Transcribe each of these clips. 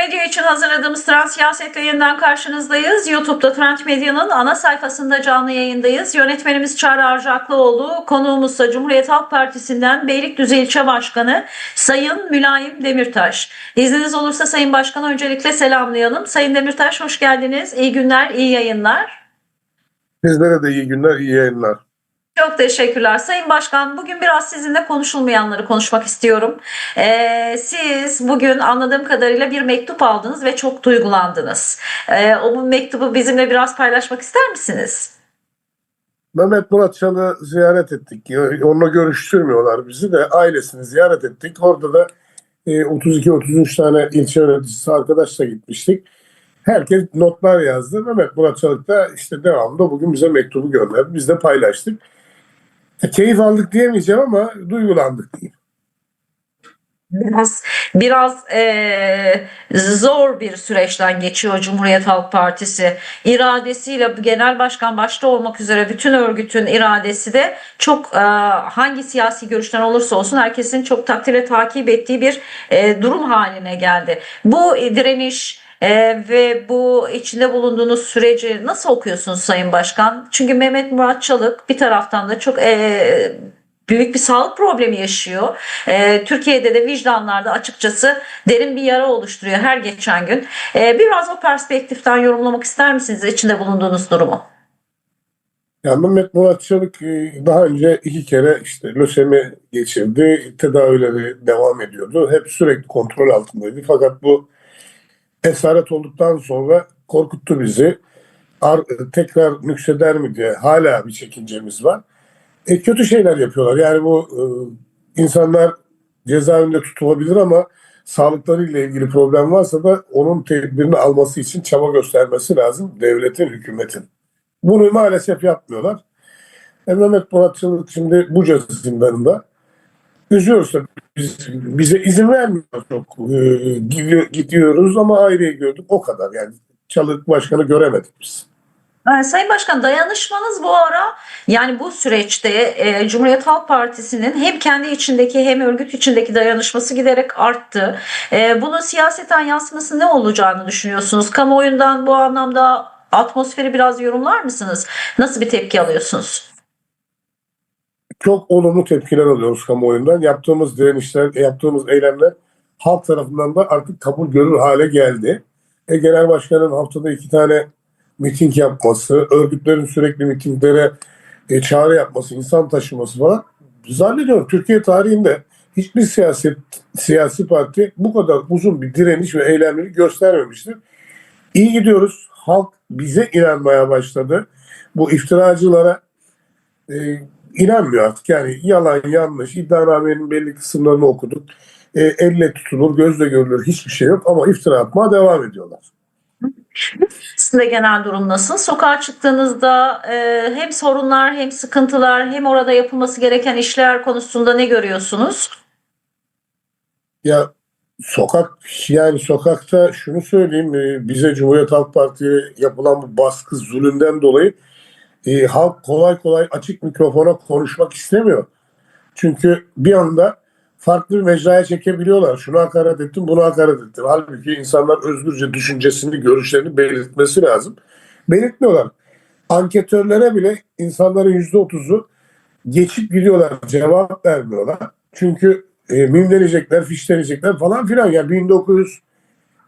Medya için hazırladığımız Trend Siyaset'le yeniden karşınızdayız. YouTube'da Trend Medya'nın ana sayfasında canlı yayındayız. Yönetmenimiz Çağrı Arcaklıoğlu, konuğumuz da Cumhuriyet Halk Partisi'nden Beylikdüzü İlçe Başkanı Sayın Mülayim Demirtaş. İzniniz olursa Sayın Başkanı öncelikle selamlayalım. Sayın Demirtaş hoş geldiniz. İyi günler, iyi yayınlar. Sizlere de iyi günler, iyi yayınlar. Çok teşekkürler. Sayın Başkan bugün biraz sizinle konuşulmayanları konuşmak istiyorum. Ee, siz bugün anladığım kadarıyla bir mektup aldınız ve çok duygulandınız. Ee, o bu mektubu bizimle biraz paylaşmak ister misiniz? Mehmet Murat Çal'ı ziyaret ettik. Onunla görüştürmüyorlar bizi de ailesini ziyaret ettik. Orada da e, 32-33 tane ilçe yöneticisi arkadaşla gitmiştik. Herkes notlar yazdı. Mehmet Murat Çalık da işte devamında bugün bize mektubu gönderdi. Biz de paylaştık. E, keyif aldık diyemeyeceğim ama duygulandık diyeyim. Biraz biraz eee, zor bir süreçten geçiyor Cumhuriyet Halk Partisi. İradesiyle genel başkan başta olmak üzere bütün örgütün iradesi de çok eee, hangi siyasi görüşten olursa olsun herkesin çok takdirle takip ettiği bir eee, durum haline geldi. Bu direniş eee, ve bu içinde bulunduğunuz süreci nasıl okuyorsunuz Sayın Başkan? Çünkü Mehmet Murat Çalık bir taraftan da çok eee büyük bir sağlık problemi yaşıyor. Ee, Türkiye'de de vicdanlarda açıkçası derin bir yara oluşturuyor her geçen gün. Ee, biraz o perspektiften yorumlamak ister misiniz içinde bulunduğunuz durumu? Yani Mehmet Murat Çalık e, daha önce iki kere işte lösemi geçirdi. Tedavileri devam ediyordu. Hep sürekli kontrol altındaydı. Fakat bu esaret olduktan sonra korkuttu bizi. Ar- tekrar nükseder mi diye hala bir çekincemiz var. E, kötü şeyler yapıyorlar. Yani bu e, insanlar cezaevinde tutulabilir ama sağlıklarıyla ilgili problem varsa da onun tedbirini alması için çaba göstermesi lazım devletin, hükümetin. Bunu maalesef yapmıyorlar. E, Mehmet Murat Çalık şimdi Buca zindanında. Üzüyoruz tabii. Biz, bize izin vermiyor çok. E, gidiyor, gidiyoruz ama aileyi gördük. O kadar yani. Çalık başkanı göremedik biz. Ee, Sayın Başkan dayanışmanız bu ara yani bu süreçte e, Cumhuriyet Halk Partisi'nin hem kendi içindeki hem örgüt içindeki dayanışması giderek arttı. E, bunun siyaseten yansıması ne olacağını düşünüyorsunuz? Kamuoyundan bu anlamda atmosferi biraz yorumlar mısınız? Nasıl bir tepki alıyorsunuz? Çok olumlu tepkiler alıyoruz kamuoyundan. Yaptığımız direnişler, yaptığımız eylemler halk tarafından da artık kabul görür hale geldi. E, Genel Başkan'ın haftada iki tane miting yapması, örgütlerin sürekli mitinglere e, çağrı yapması, insan taşıması falan zannediyorum Türkiye tarihinde hiçbir siyaset siyasi parti bu kadar uzun bir direniş ve eylemleri göstermemiştir. İyi gidiyoruz. Halk bize inanmaya başladı. Bu iftiracılara e, inanmıyor artık. Yani yalan yanlış iddianamenin belli kısımlarını okuduk. E, elle tutulur, gözle görülür hiçbir şey yok ama iftira atmaya devam ediyorlar. Sizin de genel durum nasıl? Sokağa çıktığınızda e, hem sorunlar hem sıkıntılar hem orada yapılması gereken işler konusunda ne görüyorsunuz? Ya sokak yani sokakta şunu söyleyeyim e, bize Cumhuriyet Halk Parti'ye yapılan bu baskı zulümden dolayı e, halk kolay kolay açık mikrofona konuşmak istemiyor. Çünkü bir anda farklı bir mecraya çekebiliyorlar. Şunu hakaret ettim, bunu hakaret ettim. Halbuki insanlar özgürce düşüncesini, görüşlerini belirtmesi lazım. Belirtmiyorlar. Anketörlere bile insanların yüzde otuzu geçip gidiyorlar, cevap vermiyorlar. Çünkü e, mimlenecekler, fişlenecekler falan filan. Yani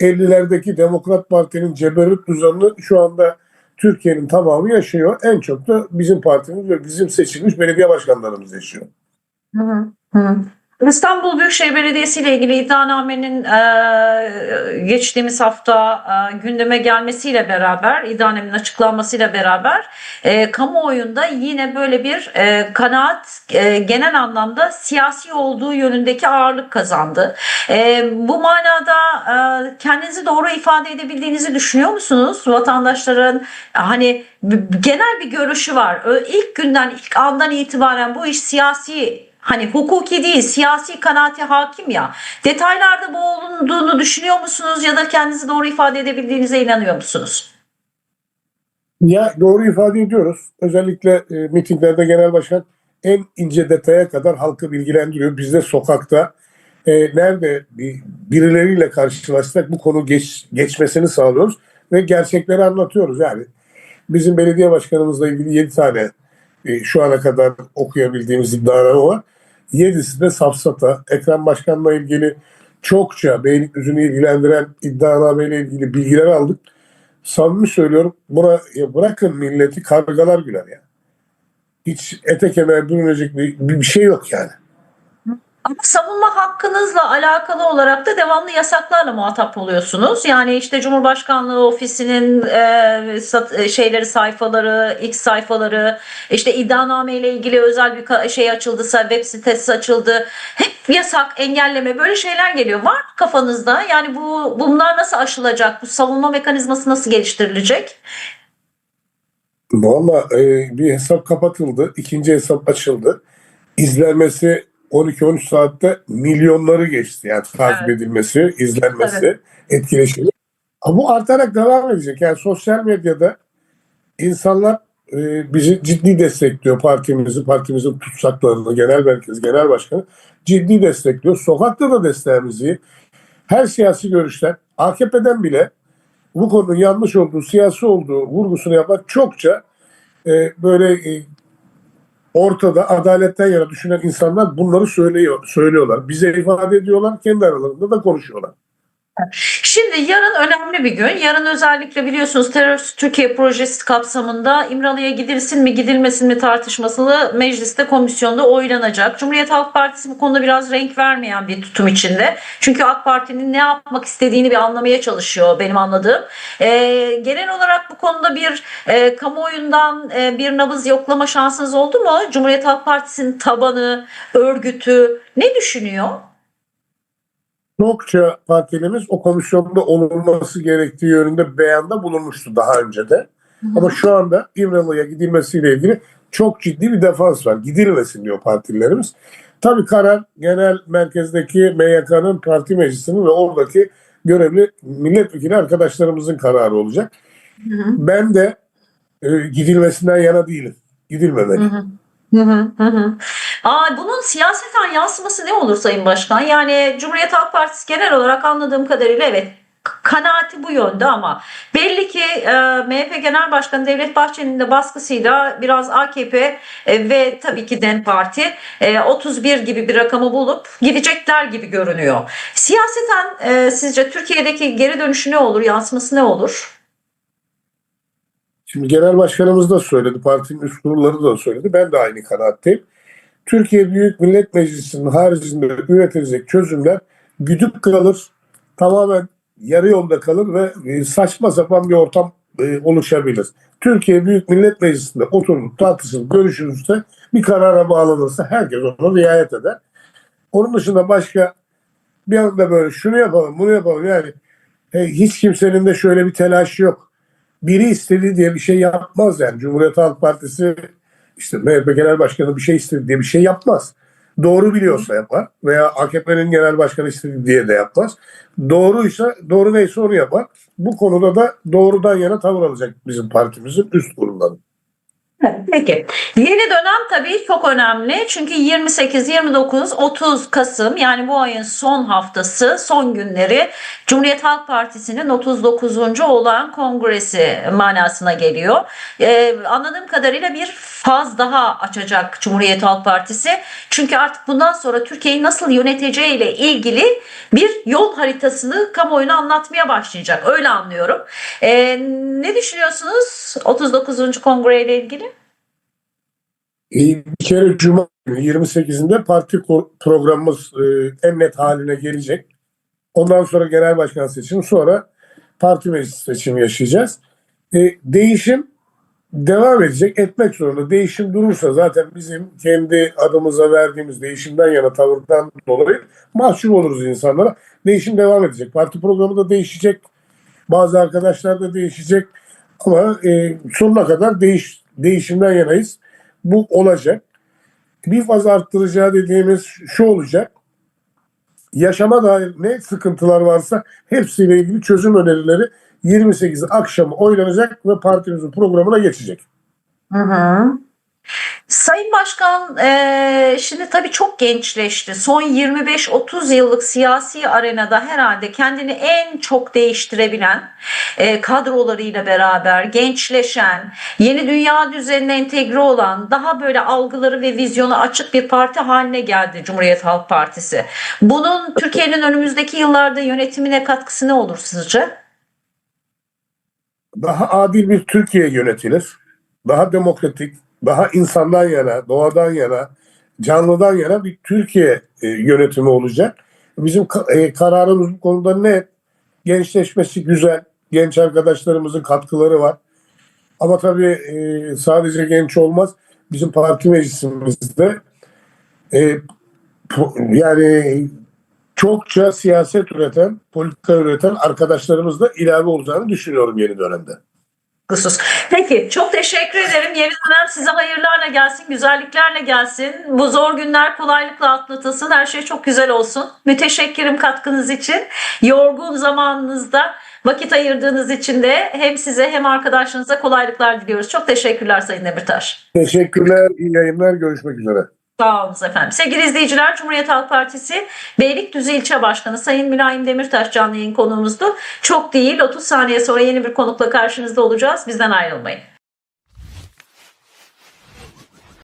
1950'lerdeki Demokrat Parti'nin ceberut düzenini şu anda Türkiye'nin tamamı yaşıyor. En çok da bizim partimiz ve bizim seçilmiş belediye başkanlarımız yaşıyor. Hı hı. Hı. İstanbul Büyükşehir Belediyesi ile ilgili iddianamenin e, geçtiğimiz hafta e, gündeme gelmesiyle beraber, iddianamenin açıklanmasıyla beraber e, kamuoyunda yine böyle bir e, kanaat e, genel anlamda siyasi olduğu yönündeki ağırlık kazandı. E, bu manada e, kendinizi doğru ifade edebildiğinizi düşünüyor musunuz? Vatandaşların hani genel bir görüşü var. İlk günden, ilk andan itibaren bu iş siyasi Hani hukuki değil, siyasi kanaati hakim ya. Detaylarda boğulunduğunu düşünüyor musunuz ya da kendinizi doğru ifade edebildiğinize inanıyor musunuz? Ya doğru ifade ediyoruz. Özellikle e, mitinglerde genel başkan en ince detaya kadar halkı bilgilendiriyor. Biz de sokakta e, nerede bir, birileriyle karşılaşsak bu konu geç, geçmesini sağlıyoruz ve gerçekleri anlatıyoruz. Yani bizim belediye başkanımızla ilgili 7 tane e, şu ana kadar okuyabildiğimiz iddianame var. 7'si de safsata. Ekrem Başkan'la ilgili çokça Beylikdüzü'nü ilgilendiren iddianameyle ilgili bilgiler aldık. Samimi söylüyorum buna bırakın milleti kargalar güler yani. Hiç ete kemiğe bir, bir şey yok yani. Ama savunma hakkınızla alakalı olarak da devamlı yasaklarla muhatap oluyorsunuz. Yani işte Cumhurbaşkanlığı ofisinin e, sat- e, şeyleri sayfaları, X sayfaları, işte iddianame ile ilgili özel bir şey açıldıysa web sitesi açıldı. Hep yasak, engelleme böyle şeyler geliyor. Var mı kafanızda? Yani bu bunlar nasıl aşılacak? Bu savunma mekanizması nasıl geliştirilecek? Valla e, bir hesap kapatıldı. ikinci hesap açıldı. İzlenmesi 12-13 saatte milyonları geçti. Yani takip Evet. edilmesi, izlenmesi, etkileşimi. Ama bu artarak devam edecek. Yani sosyal medyada insanlar e, bizi ciddi destekliyor. Partimizi, partimizin tutsaklarını, genel merkez, genel başkanı ciddi destekliyor. Sokakta da desteğimizi her siyasi görüşten, AKP'den bile bu konunun yanlış olduğu, siyasi olduğu vurgusunu yapan çokça e, böyle e, ortada adaletten yana düşünen insanlar bunları söylüyor, söylüyorlar. Bize ifade ediyorlar, kendi aralarında da konuşuyorlar. Şimdi yarın önemli bir gün. Yarın özellikle biliyorsunuz Terörist Türkiye projesi kapsamında İmralı'ya gidilsin mi gidilmesin mi tartışması mecliste komisyonda oylanacak. Cumhuriyet Halk Partisi bu konuda biraz renk vermeyen bir tutum içinde. Çünkü AK Parti'nin ne yapmak istediğini bir anlamaya çalışıyor benim anladığım. Ee, genel olarak bu konuda bir e, kamuoyundan e, bir nabız yoklama şansınız oldu mu? Cumhuriyet Halk Partisi'nin tabanı, örgütü ne düşünüyor? Çokça partilerimiz o komisyonda olunması gerektiği yönünde beyanda bulunmuştu daha önce de. Ama şu anda İmralı'ya gidilmesiyle ilgili çok ciddi bir defans var. Gidilmesin diyor partilerimiz. Tabii karar genel merkezdeki MYK'nın parti meclisinin ve oradaki görevli milletvekili arkadaşlarımızın kararı olacak. Hı hı. Ben de e, gidilmesinden yana değilim. Gidilmemeli. Hı hı. Hı hı, hı hı. Aa, bunun siyaseten yansıması ne olur Sayın Başkan? Yani Cumhuriyet Halk Partisi genel olarak anladığım kadarıyla evet kanaati bu yönde ama belli ki e, MHP Genel Başkanı Devlet Bahçeli'nin de baskısıyla biraz AKP e, ve tabii ki DEM Parti e, 31 gibi bir rakamı bulup gidecekler gibi görünüyor. Siyaseten e, sizce Türkiye'deki geri dönüşü ne olur, yansıması ne olur? Şimdi genel başkanımız da söyledi, partinin üst kurulları da söyledi. Ben de aynı kanaatteyim. Türkiye Büyük Millet Meclisi'nin haricinde üretilecek çözümler güdük kalır, tamamen yarı yolda kalır ve e, saçma sapan bir ortam e, oluşabilir. Türkiye Büyük Millet Meclisi'nde oturulup tartışılıp görüşülürse bir karara bağlanırsa herkes ona riayet eder. Onun dışında başka bir anda böyle şunu yapalım, bunu yapalım yani e, hiç kimsenin de şöyle bir telaşı yok biri istedi diye bir şey yapmaz yani. Cumhuriyet Halk Partisi işte MHP Genel Başkanı bir şey istedi diye bir şey yapmaz. Doğru biliyorsa yapar veya AKP'nin genel başkanı istedi diye de yapmaz. Doğruysa doğru neyse onu yapar. Bu konuda da doğrudan yana tavır alacak bizim partimizin üst kurulları. Peki. Yeni dönem tabii çok önemli. Çünkü 28, 29, 30 Kasım yani bu ayın son haftası, son günleri Cumhuriyet Halk Partisi'nin 39. olan kongresi manasına geliyor. Ee, anladığım kadarıyla bir faz daha açacak Cumhuriyet Halk Partisi. Çünkü artık bundan sonra Türkiye'yi nasıl yöneteceği ile ilgili bir yol haritasını kamuoyuna anlatmaya başlayacak. Öyle anlıyorum. Ee, ne düşünüyorsunuz 39. kongre ile ilgili? Bir kere Cuma günü 28'inde parti programımız e, en net haline gelecek. Ondan sonra genel başkan seçimi sonra parti meclis seçimi yaşayacağız. E, değişim devam edecek, etmek zorunda. Değişim durursa zaten bizim kendi adımıza verdiğimiz değişimden yana tavırdan dolayı mahcup oluruz insanlara. Değişim devam edecek. Parti programı da değişecek. Bazı arkadaşlar da değişecek. Ama e, sonuna kadar değiş, değişimden yanayız. Bu olacak. Bir faz arttıracağı dediğimiz şu olacak. Yaşama dair ne sıkıntılar varsa hepsiyle ilgili çözüm önerileri 28 akşamı oylanacak ve partimizin programına geçecek. Hı hı. Sayın Başkan eee, şimdi tabii çok gençleşti. Son 25-30 yıllık siyasi arenada herhalde kendini en çok değiştirebilen eee, kadrolarıyla beraber gençleşen, yeni dünya düzenine entegre olan, daha böyle algıları ve vizyonu açık bir parti haline geldi Cumhuriyet Halk Partisi. Bunun Türkiye'nin önümüzdeki yıllarda yönetimine katkısı ne olur sizce? Daha adil bir Türkiye yönetilir. Daha demokratik, daha insandan yana, doğadan yana, canlıdan yana bir Türkiye e, yönetimi olacak. Bizim e, kararımız bu konuda net. Gençleşmesi güzel. Genç arkadaşlarımızın katkıları var. Ama tabii e, sadece genç olmaz. Bizim parti meclisimizde e, yani çokça siyaset üreten, politika üreten arkadaşlarımız da ilave olacağını düşünüyorum yeni dönemde. Husus. Peki çok teşekkür ederim. Yeni dönem size hayırlarla gelsin, güzelliklerle gelsin. Bu zor günler kolaylıkla atlatılsın. Her şey çok güzel olsun. Müteşekkirim katkınız için. Yorgun zamanınızda vakit ayırdığınız için de hem size hem arkadaşlarınıza kolaylıklar diliyoruz. Çok teşekkürler Sayın Demirtaş. Teşekkürler, iyi yayınlar, görüşmek üzere. Sağ olun efendim. Sevgili izleyiciler Cumhuriyet Halk Partisi Beylikdüzü İlçe Başkanı Sayın Mülayim Demirtaş canlı yayın konuğumuzdu. Çok değil 30 saniye sonra yeni bir konukla karşınızda olacağız. Bizden ayrılmayın.